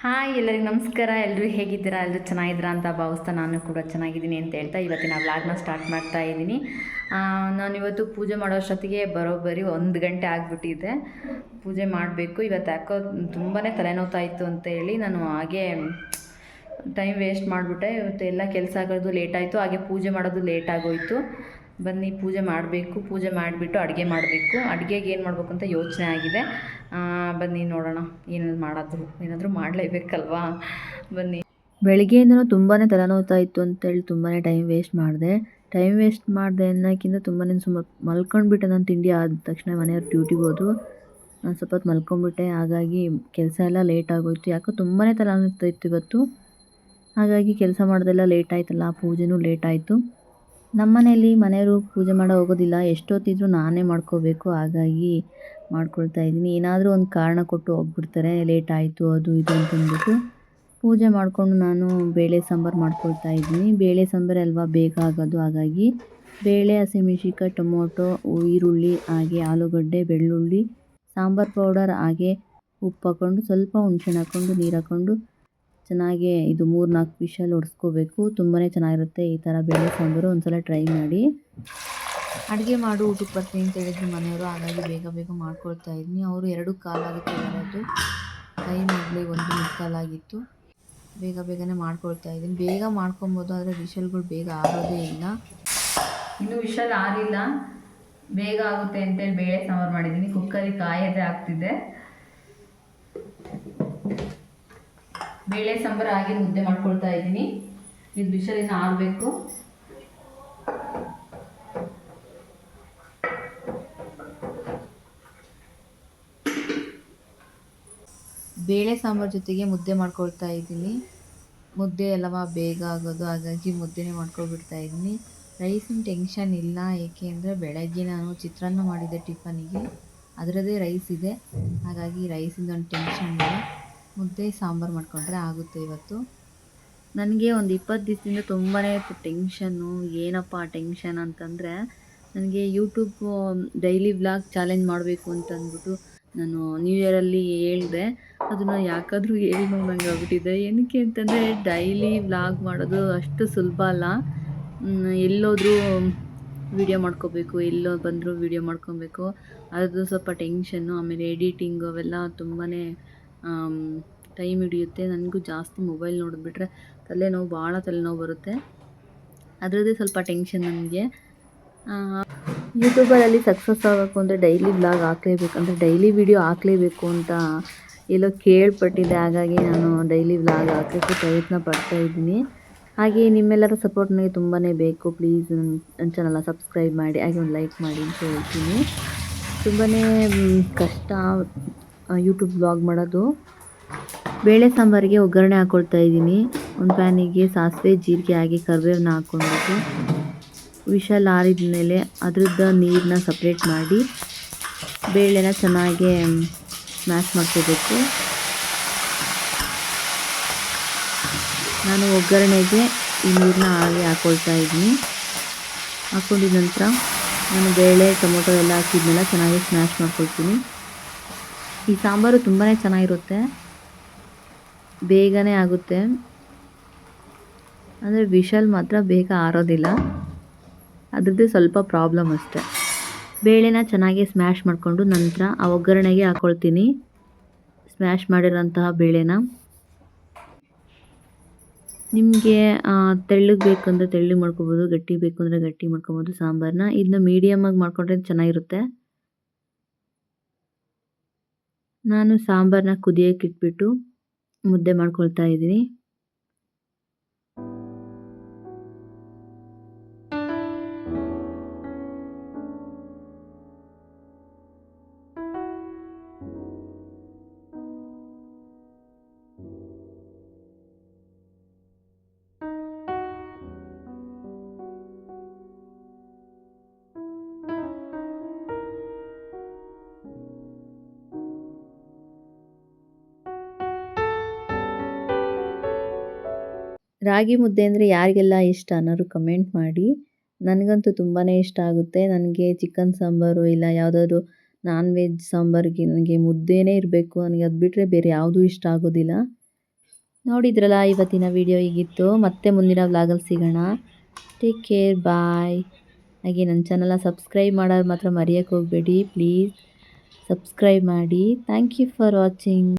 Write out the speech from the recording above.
Hi ಎಲ್ಲರಿಗೂ ನಮಸ್ಕಾರ. ಎಲ್ಲರೂ ಹೇಗಿದ್ದೀರಾ? ಎಲ್ಲರೂ ಚೆನ್ನಾಗಿದ್ದೀರಾ ಅಂತ ಭಾವಿಸ್ತಾ ನಾನು ಕೂಡ ಚೆನ್ನಾಗಿದ್ದೀನಿ ಅಂತ ಹೇಳ್ತಾ ಇವತ್ತಿನ ವ್ಲಾಗ್ನ ಸ್ಟಾರ್ಟ್ ಮಾಡ್ತಾ ಇದ್ದೀನಿ. ನಾನು ಇವತ್ತು ಪೂಜೆ ಮಾಡೋ ಅಷ್ಟೊತ್ತಿಗೆ ಬರೋಬ್ಬರಿ ಒಂದು ಗಂಟೆ ಆಗಿಬಿಟ್ಟಿದೆ. ಪೂಜೆ ಮಾಡಬೇಕು. ಇವತ್ತು ಯಾಕೋ ತುಂಬಾ ತಲೆನೋವ್ತಾ ಇತ್ತು ಅಂತ ಹೇಳಿ ನಾನು ಹಾಗೆ ಟೈಮ್ ವೇಸ್ಟ್ ಮಾಡಿಬಿಟ್ಟೆ. ಇವತ್ತು ಎಲ್ಲ ಕೆಲಸ ಆಗೋದು ಲೇಟ್ ಆಯಿತು. ಹಾಗೆ ಪೂಜೆ ಮಾಡೋದು ಲೇಟ್ ಆಗೋಯಿತು. ಬನ್ನಿ, ಪೂಜೆ ಮಾಡಬೇಕು, ಪೂಜೆ ಮಾಡಿಬಿಟ್ಟು ಅಡುಗೆ ಮಾಡಬೇಕು. ಅಡುಗೆಗೆ ಏನು ಮಾಡಬೇಕು ಅಂತ ಯೋಚನೆ ಆಗಿದೆ. ಬನ್ನಿ ನೋಡೋಣ, ಏನಾದ್ರು ಮಾಡೋದು ಏನಾದರೂ ಮಾಡಲೇಬೇಕಲ್ವಾ? ಬನ್ನಿ. ಬೆಳಿಗ್ಗೆಯಿಂದನೂ ತುಂಬಾ ತಲೆನೋವ್ತಾ ಇತ್ತು ಅಂತೇಳಿ ತುಂಬಾ ಟೈಮ್ ವೇಸ್ಟ್ ಮಾಡಿದೆ. ಟೈಮ್ ವೇಸ್ಟ್ ಮಾಡಿದೆ ಅನ್ನೋಕ್ಕಿಂತ ತುಂಬಾ ಸುಮ್ಮ ಮಲ್ಕೊಂಡ್ಬಿಟ್ಟೆ ನಾನು ತಿಂಡಿ ಆದ ತಕ್ಷಣ ಮನೆಯವ್ರು ಡ್ಯೂಟಿಗೆ ಹೋದ್ರು. ನಾನು ಸ್ವಲ್ಪ ಹೊತ್ತು ಮಲ್ಕೊಂಡ್ಬಿಟ್ಟೆ ಹಾಗಾಗಿ ಕೆಲಸ ಎಲ್ಲ ಲೇಟ್ ಆಗೋಯ್ತು. ಯಾಕೋ ತುಂಬಾ ತಲೆನೋವ್ತಾ ಇತ್ತು ಇವತ್ತು. ಹಾಗಾಗಿ ಕೆಲಸ ಮಾಡೋದೆಲ್ಲ ಲೇಟ್ ಆಯ್ತಲ್ಲ, ಪೂಜೆನೂ ಲೇಟ್ ಆಯಿತು. ನಮ್ಮ ಮನೆಯಲ್ಲಿ ಮನೆಯವರು ಪೂಜೆ ಮಾಡೋ ಹೋಗೋದಿಲ್ಲ. ಎಷ್ಟೊತ್ತಿದ್ರೂ ನಾನೇ ಮಾಡ್ಕೋಬೇಕು. ಹಾಗಾಗಿ ಮಾಡ್ಕೊಳ್ತಾ ಇದ್ದೀನಿ. ಏನಾದರೂ ಒಂದು ಕಾರಣ ಕೊಟ್ಟು ಹೋಗ್ಬಿಡ್ತಾರೆ. ಲೇಟ್ ಆಯಿತು, ಅದು ಇದು ಅಂತಂದ್ಬಿಟ್ಟು ಪೂಜೆ ಮಾಡಿಕೊಂಡು ನಾನು ಬೇಳೆ ಸಾಂಬಾರು ಮಾಡ್ಕೊಳ್ತಾ ಇದ್ದೀನಿ. ಬೇಳೆ ಸಾಂಬಾರು ಅಲ್ವಾ? ಬೇಗ ಆಗೋದು. ಹಾಗಾಗಿ ಬೇಳೆ, ಹಸಿಮೆಣ್ಸಿನ್ಕಾಯಿ, ಟೊಮೊಟೊ, ಈರುಳ್ಳಿ, ಹಾಗೆ ಆಲೂಗಡ್ಡೆ, ಬೆಳ್ಳುಳ್ಳಿ, ಸಾಂಬಾರು ಪೌಡರ್, ಹಾಗೆ ಉಪ್ಪು ಹಾಕ್ಕೊಂಡು ಸ್ವಲ್ಪ ಹುಣ್ಸೆಹಣ್ಣು ಹಾಕ್ಕೊಂಡು ನೀರು ಹಾಕ್ಕೊಂಡು ಚೆನ್ನಾಗಿ ಇದು ಮೂರು ನಾಲ್ಕು ವಿಷಲ್ ಹೊಡ್ಸ್ಕೋಬೇಕು ತುಂಬಾ ಚೆನ್ನಾಗಿರುತ್ತೆ ಈ ಥರ ಬೇಳೆ ಸಾಂಬಾರು. ಒಂದ್ಸಲ ಟ್ರೈ ಮಾಡಿ. ಅಡುಗೆ ಮಾಡು ಊಟಕ್ಕೆ ಬರ್ತೀನಿ ಅಂತ ಹೇಳಿದ್ರು ಮನೆಯವರು ಹಾಗಾಗಿ ಬೇಗ ಬೇಗ ಮಾಡ್ಕೊಳ್ತಾ ಇದ್ದೀನಿ. ಅವರು ಎರಡು ಕಾಲಾಗುತ್ತೆ ಬರೋದು. ಟೈಮ್ ಆಗಲಿ ಒಂದು ಮುಕ್ಕಾಲಾಗಿತ್ತು. ಬೇಗ ಬೇಗನೆ ಮಾಡ್ಕೊಳ್ತಾ ಇದ್ದೀನಿ. ಬೇಗ ಮಾಡ್ಕೊಬೋದು ಆದರೆ ವಿಷಲ್ಗಳು ಬೇಗ ಆಗೋದೇ ಇಲ್ಲ. ಇನ್ನು ವಿಷಲ್ ಆಗಿಲ್ಲ ಬೇಗ ಆಗುತ್ತೆ ಅಂತೇಳಿ ಬೇಳೆ ಸಾಂಬಾರು ಮಾಡಿದ್ದೀನಿ. ಕುಕ್ಕರಿಗೆ ಕಾಯದೇ ಆಗ್ತಿದೆ. ಬೇಳೆ ಸಾಂಬಾರು ಆಗಿ ಮುದ್ದೆ ಮಾಡ್ಕೊಳ್ತಾ ಇದ್ದೀನಿ. ಇದು ಬಿಸಿಲಿನ ಆರಬೇಕು ಬೇಳೆ ಸಾಂಬಾರು ಜೊತೆಗೆ ಮುದ್ದೆ ಮಾಡ್ಕೊಳ್ತಾ ಇದ್ದೀನಿ. ಮುದ್ದೆ ಎಲ್ಲವ ಬೇಗ ಆಗೋದು, ಹಾಗಾಗಿ ಮುದ್ದೆನೇ ಮಾಡ್ಕೊಳ್ಬಿಡ್ತಾ ಇದ್ದೀನಿ. ರೈಸಿನ ಟೆನ್ಷನ್ ಇಲ್ಲ ಏಕೆ ಅಂದರೆ ಬೆಳಗ್ಗೆ ನಾನು ಚಿತ್ರಾನ್ನ ಮಾಡಿದ್ದೆ ಟಿಫನಿಗೆ ಅದರದ್ದೇ ರೈಸ್ ಇದೆ. ಹಾಗಾಗಿ ರೈಸಿಂದ ಒಂದು ಟೆನ್ಷನ್ ಇಲ್ಲ. ಮುದ್ದೆ, ಸಾಂಬಾರು ಮಾಡಿಕೊಂಡ್ರೆ ಆಗುತ್ತೆ ಇವತ್ತು. ನನಗೆ ಒಂದು ಇಪ್ಪತ್ತು ದಿವಸದಿಂದ ತುಂಬಾ ಟೆನ್ಷನ್ನು ಏನಪ್ಪ ಟೆನ್ಷನ್ ಅಂತಂದರೆ ನನಗೆ ಯೂಟ್ಯೂಬ್ ಡೈಲಿ ವ್ಲಾಗ್ ಚಾಲೆಂಜ್ ಮಾಡಬೇಕು ಅಂತಂದ್ಬಿಟ್ಟು ನಾನು ನ್ಯೂ ಇಯರಲ್ಲಿ ಹೇಳಿದೆ. ಅದನ್ನು ಯಾಕಾದರೂ ಹೇಳಿ ನೋಡಂಗೆ ಆಗ್ಬಿಟ್ಟಿದೆ. ಏನಕ್ಕೆ ಅಂತಂದರೆ ಡೈಲಿ ವ್ಲಾಗ್ ಮಾಡೋದು ಅಷ್ಟು ಸುಲಭ ಅಲ್ಲ. ಎಲ್ಲೋದರೂ ವಿಡಿಯೋ ಮಾಡ್ಕೋಬೇಕು, ಎಲ್ಲೋ ಬಂದರೂ ವಿಡಿಯೋ ಮಾಡ್ಕೊಬೇಕು. ಅದು ಸ್ವಲ್ಪ ಟೆನ್ಷನ್ನು ಆಮೇಲೆ ಎಡಿಟಿಂಗು ಅವೆಲ್ಲ ತುಂಬಾ ಟೈಮ್ ಹಿಡಿಯುತ್ತೆ. ನನಗೂ ಜಾಸ್ತಿ ಮೊಬೈಲ್ ನೋಡಿಬಿಟ್ರೆ ತಲೆನೋವು, ಭಾಳ ತಲೆನೋವು ಬರುತ್ತೆ. ಅದರದ್ದೇ ಸ್ವಲ್ಪ ಟೆನ್ಷನ್ ನನಗೆ. ಯೂಟ್ಯೂಬಲ್ಲಿ ಸಕ್ಸಸ್ ಆಗಬೇಕು ಅಂದರೆ ಡೈಲಿ ಬ್ಲಾಗ್ ಹಾಕಲೇಬೇಕು ಅಂದರೆ ಡೈಲಿ ವಿಡಿಯೋ ಹಾಕಲೇಬೇಕು ಅಂತ ಎಲ್ಲೋ ಕೇಳ್ಪಟ್ಟಿದ್ದೆ. ಹಾಗಾಗಿ ನಾನು ಡೈಲಿ ಬ್ಲಾಗ್ ಹಾಕೋಕ್ಕೆ ಪ್ರಯತ್ನ ಪಡ್ತಾ ಇದ್ದೀನಿ. ಹಾಗೆ ನಿಮ್ಮೆಲ್ಲರ ಸಪೋರ್ಟ್ ನನಗೆ ತುಂಬಾ ಬೇಕು. ಪ್ಲೀಸ್ ನನ್ನ ಚಾನಲ್ನ ಸಬ್ಸ್ಕ್ರೈಬ್ ಮಾಡಿ, ಹಾಗೆ ಒಂದು ಲೈಕ್ ಮಾಡಿ ಅಂತ ಹೇಳ್ತೀನಿ. ತುಂಬಾ ಕಷ್ಟ ಯೂಟ್ಯೂಬ್ ಬ್ಲಾಗ್ ಮಾಡೋದು. ಬೇಳೆ ಸಾಂಬಾರಿಗೆ ಒಗ್ಗರಣೆ ಹಾಕ್ಕೊಳ್ತಾ ಇದ್ದೀನಿ. ಒಂದು ಪ್ಯಾನಿಗೆ ಸಾಸಿವೆ, ಜೀರಿಗೆ ಹಾಗೆ ಕರಿಬೇವನ್ನ ಹಾಕ್ಕೊಂಡ್ಬಿಟ್ಟು ವಿಷಲ್ ಆರಿದ ಮೇಲೆ ಅದ್ರದ್ದು ನೀರನ್ನ ಸಪ್ರೇಟ್ ಮಾಡಿ ಬೇಳೆನ ಚೆನ್ನಾಗಿ ಸ್ಮ್ಯಾಶ್ ಮಾಡ್ಕೋಬೇಕು. ನಾನು ಒಗ್ಗರಣೆಗೆ ಈ ನೀರನ್ನ ಹಾಗೆ ಹಾಕ್ಕೊಳ್ತಾ ಇದ್ದೀನಿ. ಹಾಕ್ಕೊಂಡಿದ ನಂತರ ನಾನು ಬೇಳೆ, ಟೊಮೊಟೊ ಎಲ್ಲ ಹಾಕಿದ್ಮೇಲೆ ಚೆನ್ನಾಗಿ ಸ್ಮ್ಯಾಶ್ ಮಾಡ್ಕೊಳ್ತೀನಿ. ಈ ಸಾಂಬಾರು ತುಂಬಾ ಚೆನ್ನಾಗಿರುತ್ತೆ. ಬೇಗನೆ ಆಗುತ್ತೆ. ಅಂದರೆ ವಿಶಲ್ ಮಾತ್ರ ಬೇಗ ಆರೋದಿಲ್ಲ. ಅದರದ್ದೇ ಸ್ವಲ್ಪ ಪ್ರಾಬ್ಲಮ್ ಅಷ್ಟೆ. ಬೇಳೆನ ಚೆನ್ನಾಗಿ ಸ್ಮ್ಯಾಶ್ ಮಾಡಿಕೊಂಡು ನಂತರ ಆ ಒಗ್ಗರಣೆಗೆ ಹಾಕ್ಕೊಳ್ತೀನಿ ಸ್ಮ್ಯಾಶ್ ಮಾಡಿರೋಂತಹ ಬೇಳೆನ. ನಿಮಗೆ ತೆಳ್ಳಗೆ ಬೇಕಂದರೆ ತೆಳ್ಳಗೆ ಮಾಡ್ಕೊಬೋದು, ಗಟ್ಟಿ ಬೇಕು ಅಂದರೆ ಗಟ್ಟಿ ಮಾಡ್ಕೊಬೋದು ಸಾಂಬಾರನ್ನ ಇದನ್ನ ಮೀಡಿಯಮಾಗಿ ಮಾಡ್ಕೊಂಡ್ರೆ ಚೆನ್ನಾಗಿರುತ್ತೆ. ನಾನು ಸಾಂಬಾರನ್ನ ಕುದಿಯೋಕ್ಕಿಟ್ಬಿಟ್ಟು ಮುದ್ದೆ ಮಾಡ್ಕೊಳ್ತಾ ಇದ್ದೀನಿ. ರಾಗಿ ಮುದ್ದೆ ಅಂದರೆ ಯಾರಿಗೆಲ್ಲ ಇಷ್ಟ ಅನ್ನೋರು ಕಮೆಂಟ್ ಮಾಡಿ. ನನಗಂತೂ ತುಂಬಾ ಇಷ್ಟ ಆಗುತ್ತೆ. ನನಗೆ ಚಿಕನ್ ಸಾಂಬಾರು ಇಲ್ಲ ಯಾವುದಾದ್ರು ನಾನ್ ವೆಜ್ ಸಾಂಬಾರಿಗೆ ನನಗೆ ಮುದ್ದೆನೇ ಇರಬೇಕು. ನನಗೆ ಅದು ಬಿಟ್ಟರೆ ಬೇರೆ ಯಾವುದೂ ಇಷ್ಟ ಆಗೋದಿಲ್ಲ. ನೋಡಿದ್ರಲ್ಲ ಇವತ್ತಿನ ವಿಡಿಯೋ ಹೀಗಿತ್ತು. ಮತ್ತೆ ಮುಂದಿನ ವ್ಲಾಗಲ್ಲಿ ಸಿಗೋಣ. ಟೇಕ್ ಕೇರ್ ಬಾಯ್ ಹಾಗೆ ನನ್ನ ಚಾನಲ್ನ ಸಬ್ಸ್ಕ್ರೈಬ್ ಮಾಡೋದು ಮಾತ್ರ ಮರೆಯೋಕ್ಕೆ ಹೋಗಬೇಡಿ ಪ್ಲೀಸ್ ಸಬ್ಸ್ಕ್ರೈಬ್ ಮಾಡಿ. Thank you for watching